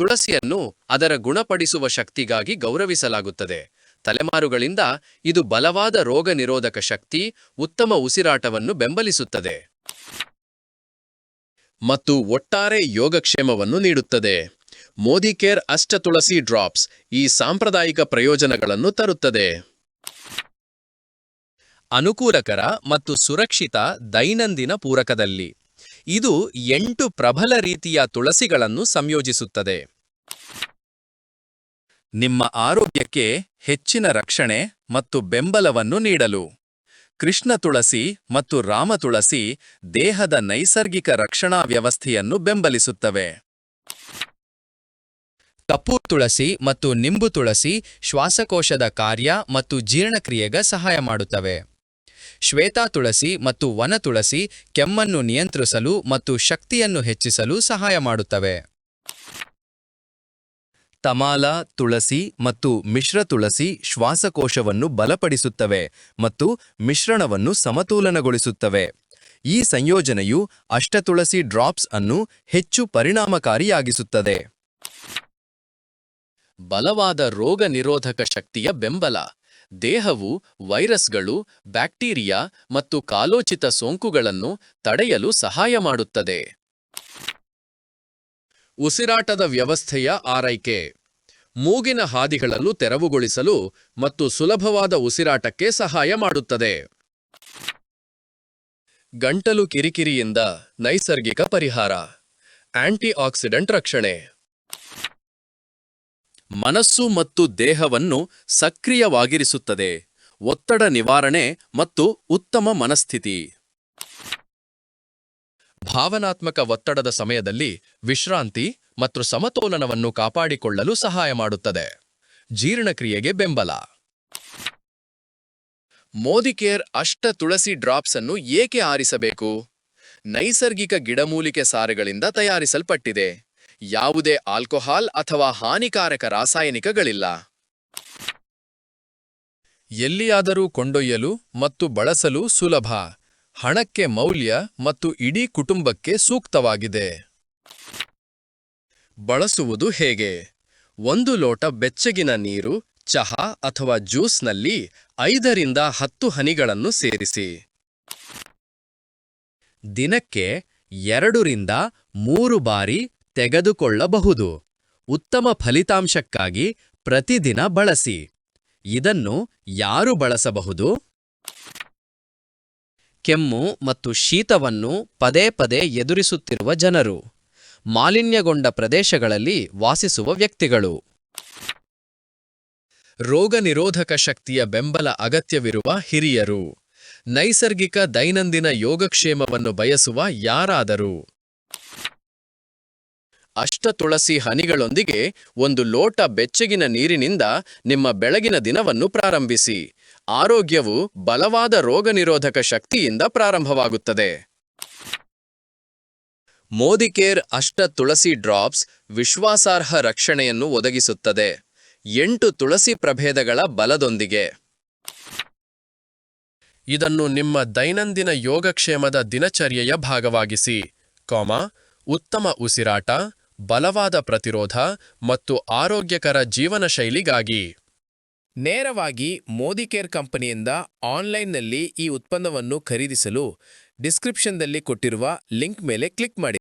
ತುಳಸಿಯನ್ನು ಅದರ ಗುಣಪಡಿಸುವ ಶಕ್ತಿಗಾಗಿ ಗೌರವಿಸಲಾಗುತ್ತದೆ. ತಲೆಮಾರುಗಳಿಂದ ಇದು ಬಲವಾದ ರೋಗ ನಿರೋಧಕ ಶಕ್ತಿ, ಉತ್ತಮ ಉಸಿರಾಟವನ್ನು ಬೆಂಬಲಿಸುತ್ತದೆ. ಮತ್ತು ಒಟ್ಟಾರೆ ಯೋಗಕ್ಷೇಮವನ್ನು ನೀಡುತ್ತದೆ. ಮೋದಿ ಕೇರ್ ಅಷ್ಟ ತುಳಸಿ ಡ್ರಾಪ್ಸ್ ಈ ಸಾಂಪ್ರದಾಯಿಕ ಪ್ರಯೋಜನಗಳನ್ನು ತರುತ್ತದೆ. ಅನುಕೂಲಕರ ಮತ್ತು ಸುರಕ್ಷಿತ ದೈನಂದಿನ ಪೂರಕದಲ್ಲಿ. ಇದು ಎಂಟು ಪ್ರಬಲ ರೀತಿಯ ತುಳಸಿಗಳನ್ನು ಸಂಯೋಜಿಸುತ್ತದೆ. ನಿಮ್ಮ ಆರೋಗ್ಯಕ್ಕೆ ಹೆಚ್ಚಿನ ರಕ್ಷಣೆ ಮತ್ತು ಬೆಂಬಲವನ್ನು ನೀಡಲು. ಕೃಷ್ಣ ತುಳಸಿ ಮತ್ತು ರಾಮ ತುಳಸಿ ದೇಹದ ನೈಸರ್ಗಿಕ ರಕ್ಷಣಾ ವ್ಯವಸ್ಥೆಯನ್ನು ಬೆಂಬಲಿಸುತ್ತವೆ. ಕಪೂರ್ ತುಳಸಿ ಮತ್ತು ನಿಂಬು ತುಳಸಿ ಶ್ವಾಸಕೋಶದ ಕಾರ್ಯ ಮತ್ತು ಜೀರ್ಣಕ್ರಿಯೆಗೆ ಸಹಾಯ ಮಾಡುತ್ತವೆ. ಶ್ವೇತಾ ತುಳಸಿ ಮತ್ತು ವನ ತುಳಸಿ ಕೆಮ್ಮನ್ನು ನಿಯಂತ್ರಿಸಲು ಮತ್ತು ಶಕ್ತಿಯನ್ನು ಹೆಚ್ಚಿಸಲು ಸಹಾಯ ಮಾಡುತ್ತವೆ. ತಮಾಲ ತುಳಸಿ ಮತ್ತು ಮಿಶ್ರ ತುಳಸಿ ಶ್ವಾಸಕೋಶವನ್ನು ಬಲಪಡಿಸುತ್ತವೆ ಮತ್ತು ಮಿಶ್ರಣವನ್ನು ಸಮತೋಲನಗೊಳಿಸುತ್ತವೆ. ಈ ಸಂಯೋಜನೆಯು ಅಷ್ಟತುಳಸಿ ಡ್ರಾಪ್ಸ್ ಅನ್ನು ಹೆಚ್ಚು ಪರಿಣಾಮಕಾರಿಯಾಗಿಸುತ್ತದೆ. ಬಲವಾದ ರೋಗ ನಿರೋಧಕ ಶಕ್ತಿಯ ಬೆಂಬಲ. ದೇಹವು ವೈರಸ್ಗಳು, ಬ್ಯಾಕ್ಟೀರಿಯಾ ಮತ್ತು ಕಾಲೋಚಿತ ಸೋಂಕುಗಳನ್ನು ತಡೆಯಲು ಸಹಾಯ ಮಾಡುತ್ತದೆ. ಉಸಿರಾಟದ ವ್ಯವಸ್ಥೆಯ ಆರೈಕೆ. ಮೂಗಿನ ಹಾದಿಗಳನ್ನು ತೆರವುಗೊಳಿಸಲು ಮತ್ತು ಸುಲಭವಾದ ಉಸಿರಾಟಕ್ಕೆ ಸಹಾಯ ಮಾಡುತ್ತದೆ. ಗಂಟಲು ಕಿರಿಕಿರಿಯಿಂದ ನೈಸರ್ಗಿಕ ಪರಿಹಾರ. ಆಂಟಿಆಕ್ಸಿಡೆಂಟ್ ರಕ್ಷಣೆ. ಮನಸ್ಸು ಮತ್ತು ದೇಹವನ್ನು ಸಕ್ರಿಯವಾಗಿರಿಸುತ್ತದೆ. ಒತ್ತಡ ನಿವಾರಣೆ ಮತ್ತು ಉತ್ತಮ ಮನಸ್ಥಿತಿ. ಭಾವನಾತ್ಮಕ ಒತ್ತಡದ ಸಮಯದಲ್ಲಿ ವಿಶ್ರಾಂತಿ ಮತ್ತು ಸಮತೋಲನವನ್ನು ಕಾಪಾಡಿಕೊಳ್ಳಲು ಸಹಾಯ ಮಾಡುತ್ತದೆ. ಜೀರ್ಣಕ್ರಿಯೆಗೆ ಬೆಂಬಲ. ಮೋದಿಕೇರ್ ಅಷ್ಟ ತುಳಸಿ ಡ್ರಾಪ್ಸ್ ಅನ್ನು ಏಕೆ ಆರಿಸಬೇಕು? ನೈಸರ್ಗಿಕ ಗಿಡಮೂಲಿಕೆ ಸಾರಗಳಿಂದ ತಯಾರಿಸಲ್ಪಟ್ಟಿದೆ. ಯಾವುದೇ ಆಲ್ಕೋಹಾಲ್ ಅಥವಾ ಹಾನಿಕಾರಕ ರಾಸಾಯನಿಕಗಳಿಲ್ಲ. ಎಲ್ಲಿಯಾದರೂ ಕೊಂಡೊಯ್ಯಲು ಮತ್ತು ಬಳಸಲು ಸುಲಭ. ಹಣಕ್ಕೆ ಮೌಲ್ಯ ಮತ್ತು ಇಡೀ ಕುಟುಂಬಕ್ಕೆ ಸೂಕ್ತವಾಗಿದೆ. ಬಳಸುವುದು ಹೇಗೆ? ಒಂದು ಲೋಟ ಬೆಚ್ಚಗಿನ ನೀರು, ಚಹಾ ಅಥವಾ ಜ್ಯೂಸ್ನಲ್ಲಿ ಐದರಿಂದ ಹತ್ತು ಹನಿಗಳನ್ನು ಸೇರಿಸಿ. ದಿನಕ್ಕೆ ಎರಡರಿಂದ ಮೂರು ಬಾರಿ ತೆಗೆದುಕೊಳ್ಳಬಹುದು. ಉತ್ತಮ ಫಲಿತಾಂಶಕ್ಕಾಗಿ ಪ್ರತಿದಿನ ಬಳಸಿ. ಇದನ್ನು ಯಾರು ಬಳಸಬಹುದು? ಕೆಮ್ಮು ಮತ್ತು ಶೀತವನ್ನು ಪದೇ ಪದೇ ಎದುರಿಸುತ್ತಿರುವ ಜನರು. ಮಾಲಿನ್ಯಗೊಂಡ ಪ್ರದೇಶಗಳಲ್ಲಿ ವಾಸಿಸುವ ವ್ಯಕ್ತಿಗಳು. ರೋಗ ನಿರೋಧಕ ಶಕ್ತಿಯ ಬೆಂಬಲ ಅಗತ್ಯವಿರುವ ಹಿರಿಯರು. ನೈಸರ್ಗಿಕ ದೈನಂದಿನ ಯೋಗಕ್ಷೇಮವನ್ನು ಬಯಸುವ ಯಾರಾದರೂ. ಅಷ್ಟ ತುಳಸಿ ಹನಿಗಳೊಂದಿಗೆ ಒಂದು ಲೋಟ ಬೆಚ್ಚಗಿನ ನೀರಿನಿಂದ ನಿಮ್ಮ ಬೆಳಗಿನ ದಿನವನ್ನು ಪ್ರಾರಂಭಿಸಿ. ಆರೋಗ್ಯವು ಬಲವಾದ ರೋಗ ನಿರೋಧಕ ಶಕ್ತಿಯಿಂದ ಪ್ರಾರಂಭವಾಗುತ್ತದೆ. ಮೋದಿಕೇರ್ ಅಷ್ಟ ತುಳಸಿ ಡ್ರಾಪ್ಸ್ ವಿಶ್ವಾಸಾರ್ಹ ರಕ್ಷಣೆಯನ್ನು ಒದಗಿಸುತ್ತದೆ. ಎಂಟು ತುಳಸಿ ಪ್ರಭೇದಗಳ ಬಲದೊಂದಿಗೆ. ಇದನ್ನು ನಿಮ್ಮ ದೈನಂದಿನ ಯೋಗಕ್ಷೇಮದ ದಿನಚರ್ಯೆಯ ಭಾಗವಾಗಿಸಿ. ಕಾಮ, ಉತ್ತಮ ಉಸಿರಾಟ ಬಲವಾದ ಪ್ರತಿರೋಧ ಮತ್ತು ಆರೋಗ್ಯಕರ ಜೀವನ ಶೈಲಿಗಾಗಿ ನೇರವಾಗಿ ಮೋದಿಕೇರ್ ಕಂಪನಿಯಿಂದ ಆನ್ಲೈನ್ನಲ್ಲಿ ಈ ಉತ್ಪನ್ನವನ್ನು ಖರೀದಿಸಲು ಡಿಸ್ಕ್ರಿಪ್ಷನ್ದಲ್ಲಿ ಕೊಟ್ಟಿರುವ ಲಿಂಕ್ ಮೇಲೆ ಕ್ಲಿಕ್ ಮಾಡಿ.